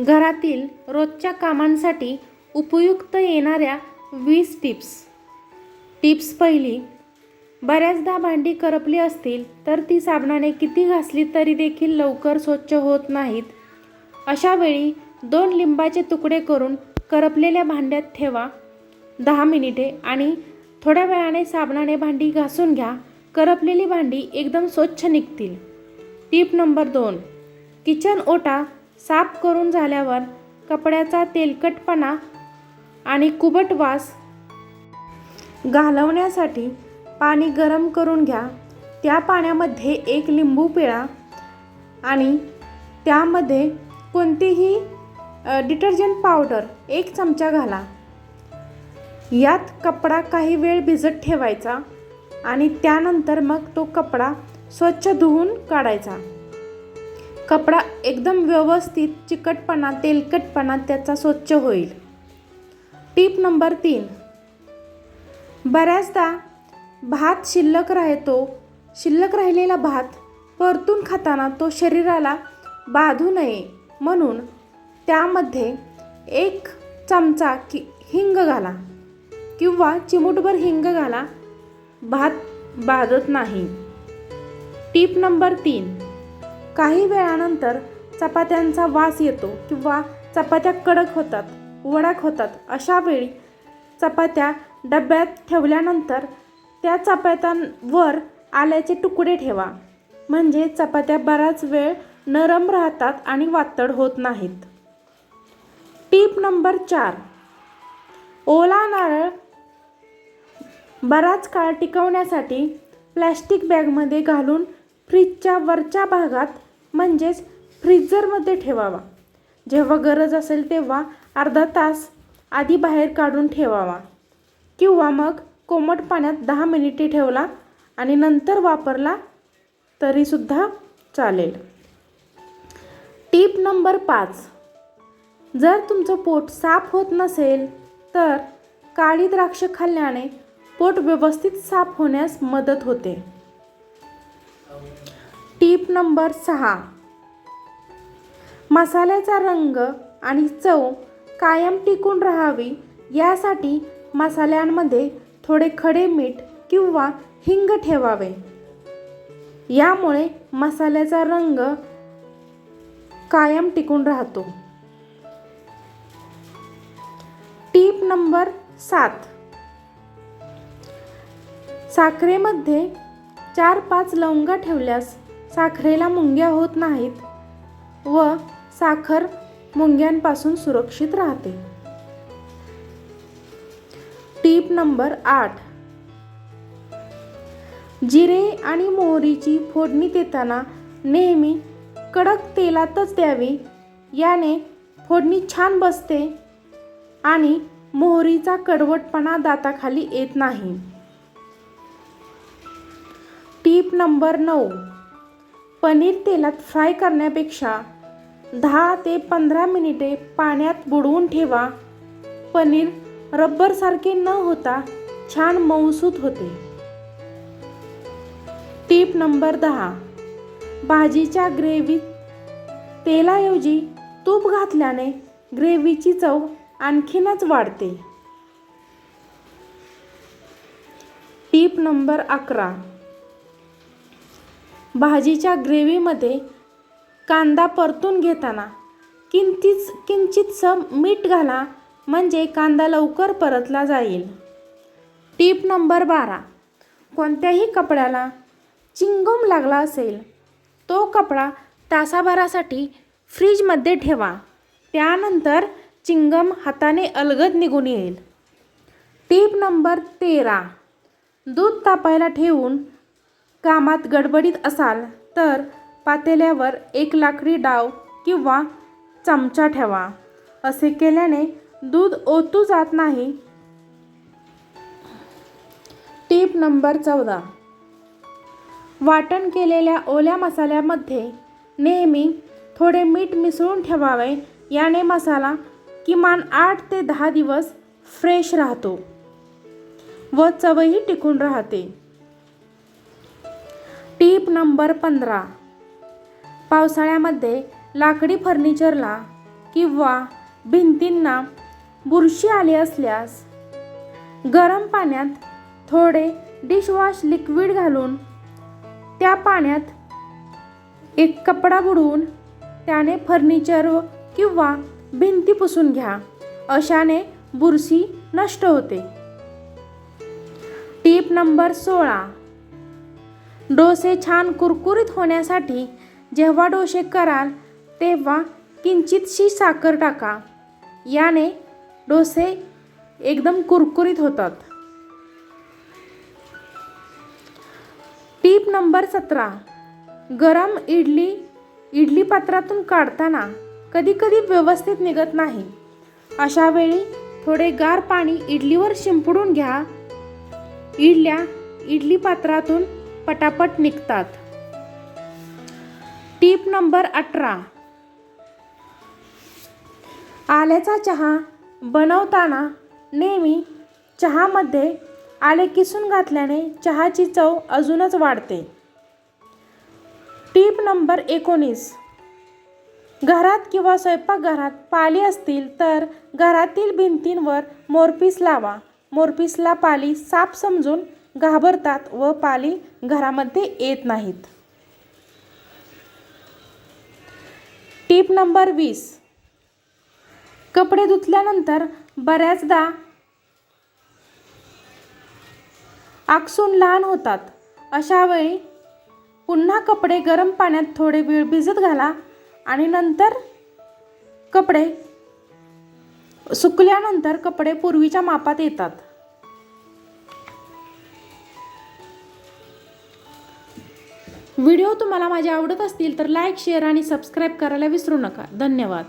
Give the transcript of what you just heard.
घरातील रोजच्या कामांसाठी उपयुक्त येणाऱ्या वीस टिप्स. टिप्स पहिली बऱ्याचदा भांडी करपली असतील तर ती साबणाने किती घासली तरी देखील लवकर स्वच्छ होत नाहीत. अशा वेळी दोन लिंबाचे तुकडे करून करपलेल्या भांड्यात ठेवा. दहा मिनिटे आणि थोड्या वेळाने साबणाने भांडी घासून घ्या. करपलेली भांडी एकदम स्वच्छ निघतील. टीप नंबर दोन किचन ओटा साफ करून झाल्यावर कपड्याचा तेलकटपणा आणि कुबट वास घालवण्यासाठी पाणी गरम करून घ्या. त्या पाण्यामध्ये एक लिंबू पिळा आणि त्यामध्ये कोणतीही डिटर्जंट पावडर एक चमचा घाला. यात कपडा काही वेळ भिजत ठेवायचा आणि त्यानंतर मग तो कपडा स्वच्छ धुवून काढायचा. कपडा एकदम व्यवस्थित चिकटपणा तेलकटपणा त्याचा स्वच्छ होईल. टीप नंबर तीन. बऱ्याचदा भात शिल्लक राहतो. शिल्लक राहिलेला भात परतून खाताना तो शरीराला बाधू नये. म्हणून त्यामध्ये एक चमचा कि हिंग घाला किंवा चिमूटभर हिंग घाला. भात बाधत नाही. टीप नंबर तीन. काही वेळानंतर चपात्यांचा वास येतो किंवा चपात्या कडक होतात वडक होतात. अशा वेळी चपात्या डब्यात ठेवल्यानंतर त्या चपात्यांवर आल्याचे तुकडे ठेवा. म्हणजे चपात्या बराच वेळ नरम राहतात आणि वातड होत नाहीत. टीप नंबर चार. ओला नारळ बराच काळ टिकवण्यासाठी प्लॅस्टिक बॅगमध्ये घालून फ्रीजच्या वरच्या भागात म्हणजेच फ्रीजरमध्ये ठेवावा. जेव्हा गरज असेल तेव्हा अर्धा तास आधी बाहेर काढून ठेवावा. किंवा मग कोमट पाण्यात दहा मिनिटे ठेवला आणि नंतर वापरला तरीसुद्धा चालेल. टीप नंबर पाच. जर तुमचं पोट साफ होत नसेल तर काळी द्राक्ष खाल्ल्याने पोट व्यवस्थित साफ होण्यास मदत होते. टीप नंबर सहा. मसाल्याचा रंग आणि चव कायम टिकून राहावी यासाठी मसाल्यांमध्ये थोडे खडे मीठ किंवा हिंग ठेवावे. यामुळे मसाल्याचा रंग कायम टिकून राहतो. टीप नंबर सात. साखरेमध्ये चार पाच लवंगा ठेवल्यास साखरेला मुंग्या होत नाहीत व साखर मुंग्यांपासून सुरक्षित राहते. टीप नंबर आठ. जिरे आणि मोहरीची फोडणी देताना नेहमी कडक तेलातच द्यावी. याने फोडणी छान बसते आणि मोहरीचा कडवटपणा दाताखाली येत नाही. टीप नंबर नऊ. पनीर तेलात फ्राय करण्यापेक्षा दहा ते पंधरा मिनिटे पाण्यात बुडवून ठेवा. पनीर रब्बरसारखे न होता छान मऊसूत होते. टीप नंबर दहा. भाजीच्या ग्रेव्हीत तेलाऐवजी तूप घातल्याने ग्रेव्हीची चव आणखीनच वाढते. टीप नंबर अकरा. भाजीच्या ग्रेव्हीमध्ये कांदा परतून घेताना किंचित किंचितसं मीठ घाला म्हणजे कांदा लवकर परतला जाईल. टीप नंबर बारा. कोणत्याही कपड्याला चिंगम लागला असेल तो कपडा तासाभरासाठी फ्रीजमध्ये ठेवा. त्यानंतर चिंगम हाताने अलगद निघून येईल. टीप नंबर तेरा. दूध तापायला ठेवून कामात गडबडीत असाल तर पातेल्यावर एक लाकडी डाव किंवा चमचा ठेवा. असे केल्याने दूध ओतू जात नाही. टीप नंबर चौदा. वाटण केलेल्या ओल्या मसाल्यामध्ये नेहमी थोडे मीठ मिसळून ठेवावे. याने मसाला किमान आठ ते दहा दिवस फ्रेश राहतो व चवही टिकून राहते. टीप नंबर पंधरा. पावसाळ्यामध्ये लाकडी फर्निचरला किंवा भिंतींना बुरशी आली असल्यास गरम पाण्यात थोडे डिशवॉश लिक्विड घालून त्या पाण्यात एक कपडा बुडवून त्याने फर्निचर किंवा भिंती पुसून घ्या. अशाने बुरशी नष्ट होते. टीप नंबर सोळा. डोसे छान कुरकुरीत होण्यासाठी जेव्हा डोसे कराल तेव्हा किंचितशी साखर टाका. याने डोसे एकदम कुरकुरीत होतात. टीप नंबर सतरा. गरम इडली इडली पात्रातून काढताना कधीकधी व्यवस्थित निघत नाही. अशा वेळी थोडे गार पाणी इडलीवर शिंपडून घ्या. इडल्या इडली पात्रातून पटापट निघतात. टीप नंबर अठरा. आल्याचा चहा बनवताना नेहमी चहामध्ये आले किसून घातल्याने चहाची चव अजूनच वाढते. टीप नंबर एकोणीस. घरात किंवा स्वयंपाकघरात पाली असतील तर घरातील भिंतींवर मोरपीस लावा. मोरपीसला पाली साप समजून घाबरतात व पाली घरामध्ये येत नाहीत. टीप नंबर वीस. कपडे धुतल्यानंतर बऱ्याचदा आकसून लहान होतात. अशा वेळी पुन्हा कपडे गरम पाण्यात थोडे वेळ भिजत घाला आणि नंतर कपडे सुकल्यानंतर कपडे पूर्वीच्या मापात येतात. व्हिडिओ तुम्हाला माझे आवडत असतील तर लाईक शेअर आणि सबस्क्राईब करायला विसरू नका. धन्यवाद.